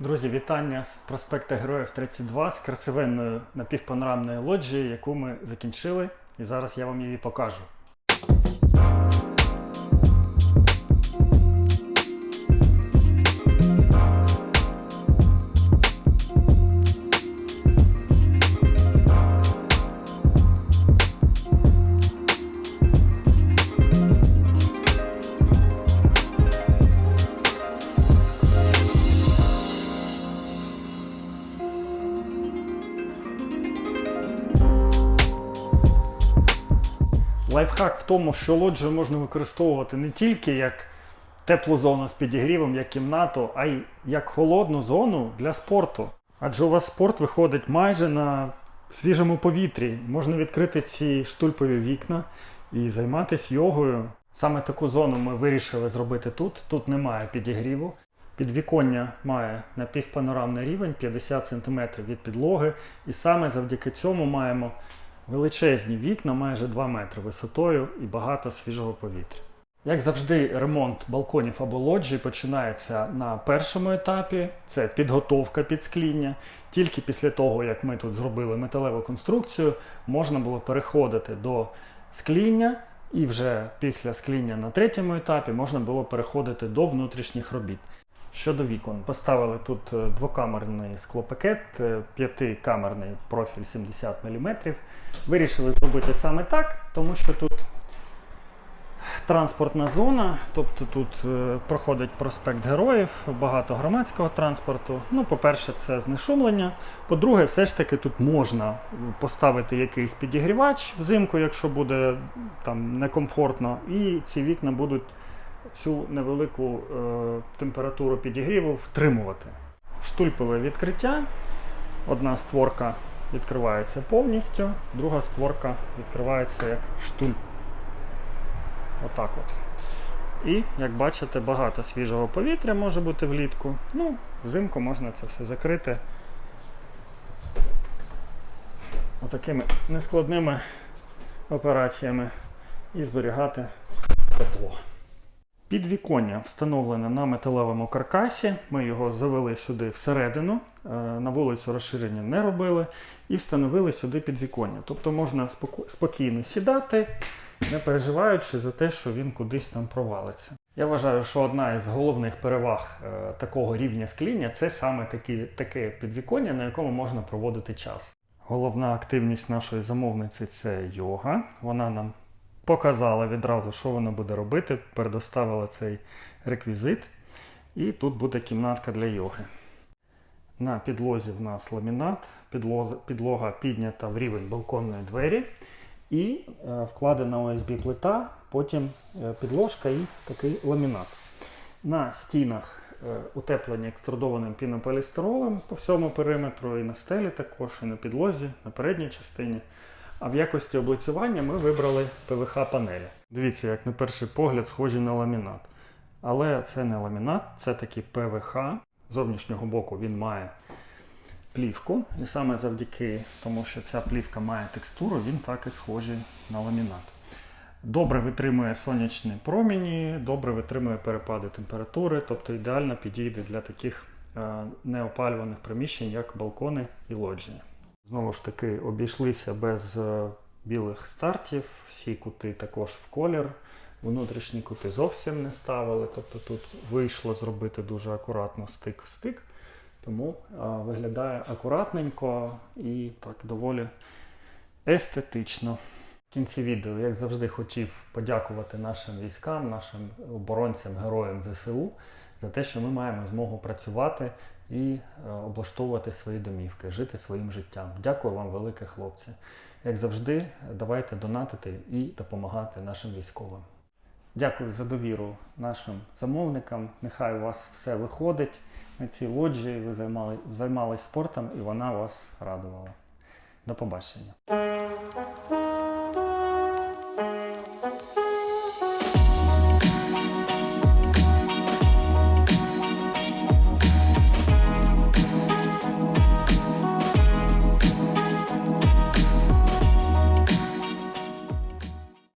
Друзі, вітання з проспекта Героїв 32 з красивенною напівпанорамною лоджією, яку ми закінчили, і зараз я вам її покажу. Лайфхак в тому, що лоджію можна використовувати не тільки як теплу зону з підігрівом, як кімнату, а й як холодну зону для спорту. Адже у вас спорт виходить майже на свіжому повітрі. Можна відкрити ці штульпові вікна і займатися йогою. Саме таку зону ми вирішили зробити тут. Тут немає підігріву. Підвіконня має напівпанорамний рівень 50 см від підлоги, і саме завдяки цьому маємо величезні вікна, майже 2 метри висотою і багато свіжого повітря. Як завжди, ремонт балконів або лоджій починається на першому етапі, це підготовка під скління. Тільки після того, як ми тут зробили металеву конструкцію, можна було переходити до скління, і вже після скління на третьому етапі можна було переходити до внутрішніх робіт. Щодо вікон, поставили тут е, двокамерний склопакет, е, п'ятикамерний профіль 70 мм. Вирішили зробити саме так, тому що тут транспортна зона, тобто тут е, проходить проспект Героїв, багато громадського транспорту. Ну, по-перше, це знешумлення. По-друге, все ж таки тут можна поставити якийсь підігрівач взимку, якщо буде там некомфортно, і ці вікна будуть цю невелику е, температуру підігріву втримувати. Штульпове відкриття. Одна створка відкривається повністю, друга створка відкривається як штуль. Отак от. І, як бачите, багато свіжого повітря може бути влітку. Ну, взимку можна це все закрити отакими нескладними операціями і зберігати тепло. Підвіконня встановлене на металевому каркасі. Ми його завели сюди всередину, е, на вулицю розширення не робили, і встановили сюди підвіконня. Тобто можна спокійно сідати, не переживаючи за те, що він кудись там провалиться. Я вважаю, що одна із головних переваг е, такого рівня скління це саме такі, таке підвіконня, на якому можна проводити час. Головна активність нашої замовниці це йога. Вона нам показала відразу, що вона буде робити, предоставила цей реквізит. І тут буде кімнатка для йоги. На підлозі в нас ламінат, підлоза, підлога піднята в рівень балконної двері і е, вкладена ОСБ плита, потім е, підложка і такий ламінат. На стінах е, утеплені екструдованим пінополістиролем по всьому периметру, і на стелі також, і на підлозі, на передній частині. А в якості облицювання ми вибрали ПВХ-панелі. Дивіться, як на перший погляд схожі на ламінат. Але це не ламінат, це такий ПВХ. З зовнішнього боку він має плівку. І саме завдяки тому, що ця плівка має текстуру, він так і схожий на ламінат. Добре витримує сонячні промені, добре витримує перепади температури, тобто ідеально підійде для таких е, неопалюваних приміщень, як балкони і лоджії. Знову ж таки, обійшлися без е, білих стартів, всі кути також в колір. Внутрішні кути зовсім не ставили. Тобто тут вийшло зробити дуже акуратно стик в стик. Тому а, виглядає акуратненько і так доволі естетично. В кінці відео, як завжди, хотів подякувати нашим військам, нашим оборонцям, героям ЗСУ за те, що ми маємо змогу працювати і е, облаштовувати свої домівки, жити своїм життям. Дякую вам, велике хлопці. Як завжди, давайте донатити і допомагати нашим військовим. Дякую за довіру нашим замовникам. Нехай у вас все виходить на цій лоджії. Ви займали, займались спортом і вона вас радувала. До побачення.